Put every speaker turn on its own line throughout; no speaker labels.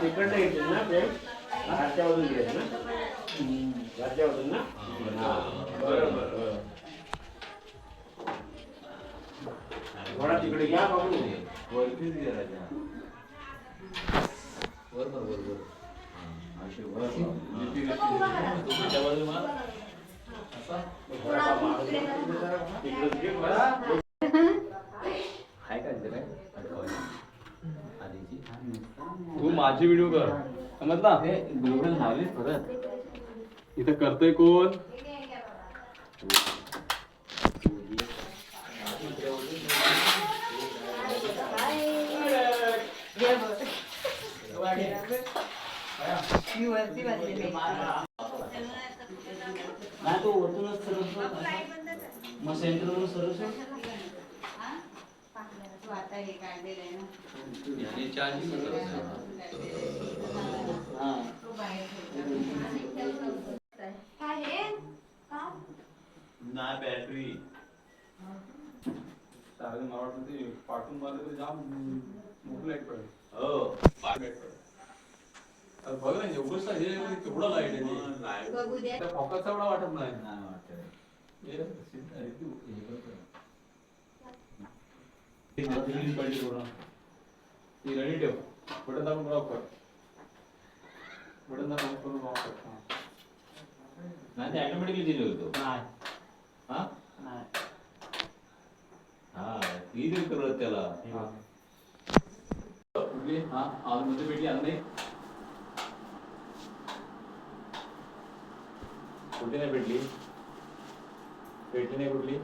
तिकडनं येतील ना ते? घरच्यामधून घ्यायचं ना? घरच्यामधून ना. बरं बरं बरं. थोडा तिकडे घ्या बाबू.
वरतीच गेला वर वर वर. वर अशी वर तुमच्या बाजूला. असा.
तिकडे बरं.
आहे का तिथे काय
तू माझी व्हिडिओ कर. समजला?
ते गुगल लावलीस परत.
इथं करतोय कोण?
नाही तो वरतूनच मग सेंटरवरून.
तू आता हे काढलेलं आहे ना.
आणि चार्जिंग
हा
तो बाहेर ठेवला. काय हे? का?
ना बॅटरी
चालेल मला वाटतं ते पाठवून मारलं तर जाम मोठी लाइट पडेल.
हो.
लाइट पडेल. बघ ना एवढं हे केवढा लाइट आहे फोकसचा एवढा वाटत नाही.
वाटत.
हे
अरे तू हे बघ ना.
ती नदी पडली पूर्ण. ती रेडी ठेव बटन दाबून ब्लॉक कर बटन दाबून करून ब्लॉक कर हा.
नाही ते ऑटोमॅटिकली दिले होतो
नाही
हा
नाही
हा ती दिली करत त्याला
हा. कुठली हा आज मध्ये भेटली आज नाही कुठली नाही भेटली भेटली नाही कुठली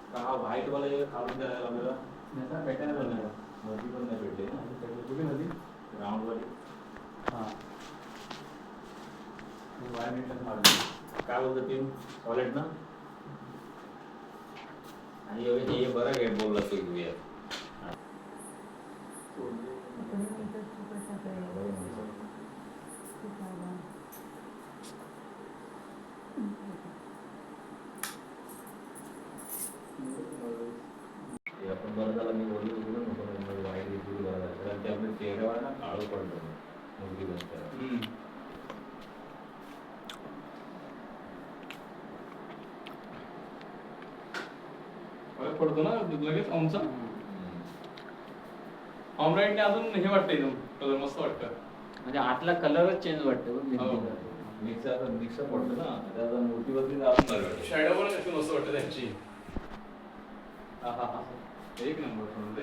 का हा व्हाईट वाला हे काढून द्यायला लागलेला
नाही भेटायला पण नाही. वरती पण नाही भेटले ना.
कुठली नदी?
राऊंड वाली.
हा.
वाय मिनिटात मारली काय बोलतो टीम सॉलिड ना? आणि हे बरं गेट बोलला तो घेऊया पडलं मुलगी
फरक पडतो ना लगेच आमचा ऑमराईटने अजून हे वाटतं एकदम कलर मस्त वाटतं
म्हणजे आतला कलरच चेंज वाटतो बघ
हो.
भिंतीला.
मिक्स आता मिक्स पडतं ना त्याचा बरं वाटतं.
शॅडो पण कशी मस्त वाटतं त्यांची हा हा हा एक नंबर म्हणजे